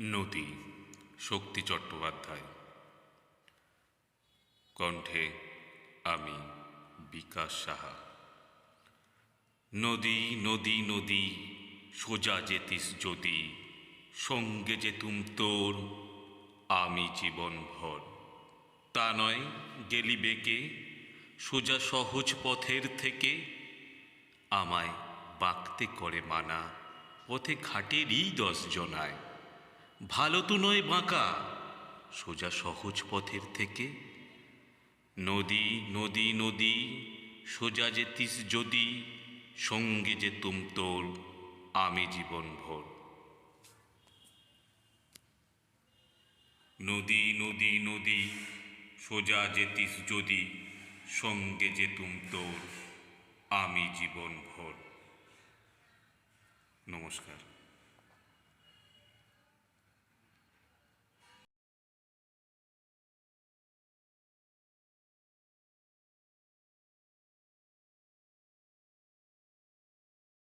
নদী শক্তি চট্টোপাধ্যায়। কণ্ঠে আমি বিকাশ সাহা। নদী নদী নদী, সোজা যেতিস যদি, সঙ্গে যেতুম তোর, আমি জীবন ভর। তা নয় গেলি বেঁকে, সোজা সহজ পথের থেকে, আমায় বাঁকতে করে মানা, পথে ঘাটেরই দশ জনায় ভালো তো নয় বাঁকা, সোজা সহজ পথের থেকে। নদী নদী নদী, সোজা যেতিস যদি, সঙ্গে যেতুম তোর আমি জীবন ভোর। নদী নদী নদী, সোজা যেতিস যদি, সঙ্গে যেতুম তোর আমি জীবন ভোর। নমস্কার।